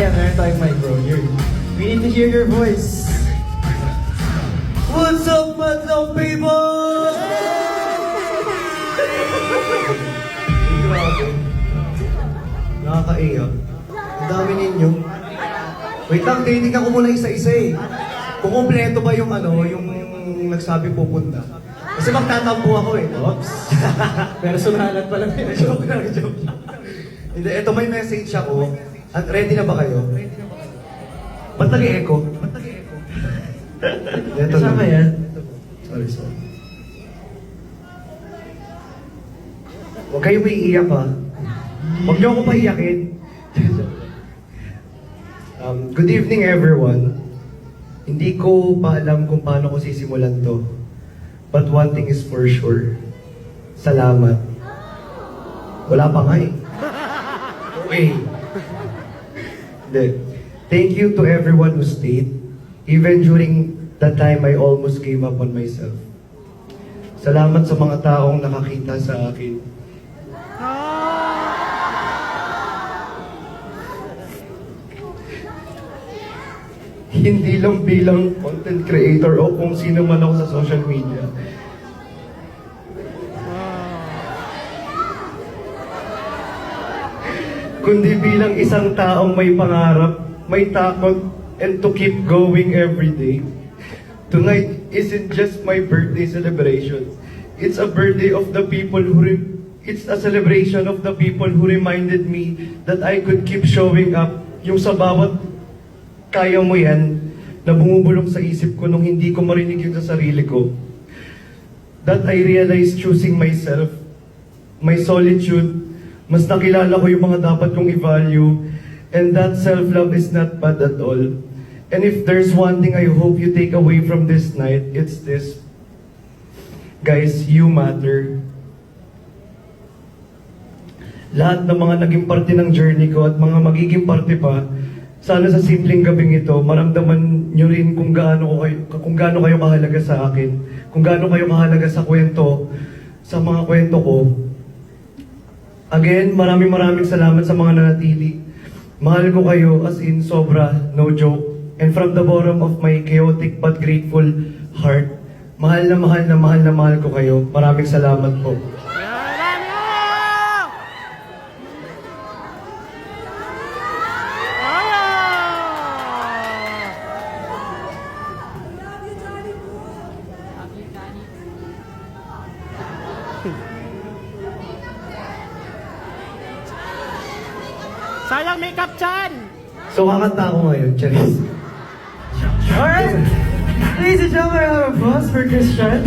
Ayan, meron tayong mic, bro. Here. We need to hear your voice. What's up, Madlang people? Grabe. Nakakaiyak. Ang dami ninyo. Wait lang, tinitig ako muna isa-isa eh. Kung kumpleto ba yung ano, yung nagsabi pupunta. Kasi magtatampo ako eh. Oops. Personalan pa lang yun. joke lang, joke lang. Hindi, eto may message ako. At ready na ba kayo? Ba't nag-echo? Ba't nag-echo? Kasama na. yan. Sorry, sorry. Huwag kayo may iiyak ha. Huwag niyo ako paiyakin. um, good evening everyone. Hindi ko pa alam kung paano ko sisimulan to. But one thing is for sure. Salamat. Wala pa nga eh. Okay. Hindi. Thank you to everyone who stayed. Even during that time I almost gave up on myself. Salamat sa mga taong nakakita sa akin. Hindi lang bilang content creator o kung sino man ako sa social media. Kundi bilang isang taong may pangarap, may takot, and to keep going every day. Tonight isn't just my birthday celebration. It's a birthday of the people who it's a celebration of the people who reminded me that I could keep showing up yung sa bawat kaya mo yan na bumubulong sa isip ko nung hindi ko marinig yun sa sarili ko. That I realized choosing myself, my solitude, mas nakilala ko yung mga dapat kong i-value, and that self-love is not bad at all. And if there's one thing I hope you take away from this night, it's this. Guys, you matter. Lahat ng mga naging parte ng journey ko at mga magiging parte pa, sana sa simpleng gabing ito, maramdaman nyo rin kung gaano, ko kayo, kung gaano kayo mahalaga sa akin, kung gaano kayo mahalaga sa kwento, sa mga kwento ko. Again, maraming maraming salamat sa mga nanatili. Mahal ko kayo as in sobra, no joke. And from the bottom of my chaotic but grateful heart, mahal na mahal na mahal na mahal ko kayo. Maraming salamat po. Sayang makeup chan! So, kakanta ako ngayon, Charis. Alright! Ladies and gentlemen, I have a applause for Christian.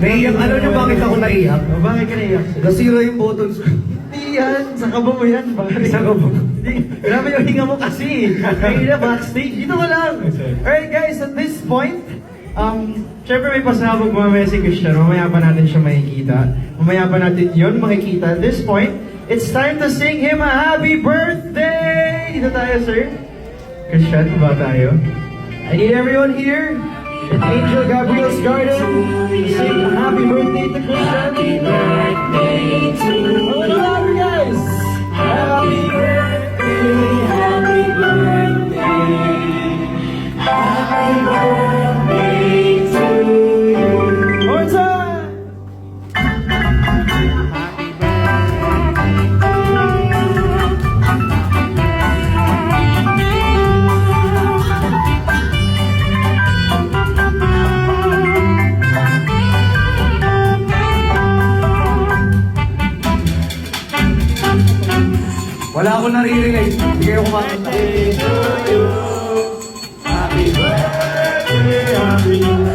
Naiyak, ano nyo bakit ako naiyak? O, bakit ka naiyak? Nasira yung buttons ko. Hindi yan, sa kabo mo yan. Bakit? Sa kabo. Hindi, grabe yung hinga mo kasi. Kaya na backstage, dito ka lang. Alright guys, at this point, um, syempre may pasabog mamaya si Christian. Mamaya pa natin siya makikita. Mamaya pa natin yun makikita. At this point, it's time to sing him a happy birthday! Dito tayo, sir. Christian, ba tayo? I need everyone here Angel Gabriel's Garden Wala akong naririnig. Hindi kayo kumakanta. Happy birthday, happy birthday,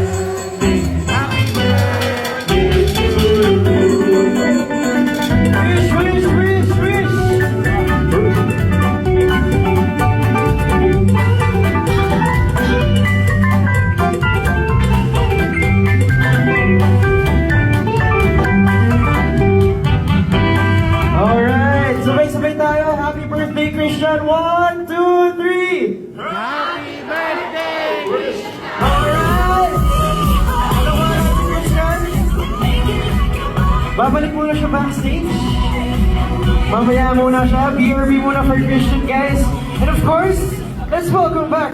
again. One, two, three. Happy birthday! Alright! Babalik muna siya backstage. Mamaya muna siya. BRB muna for Christian, guys. And of course, let's welcome back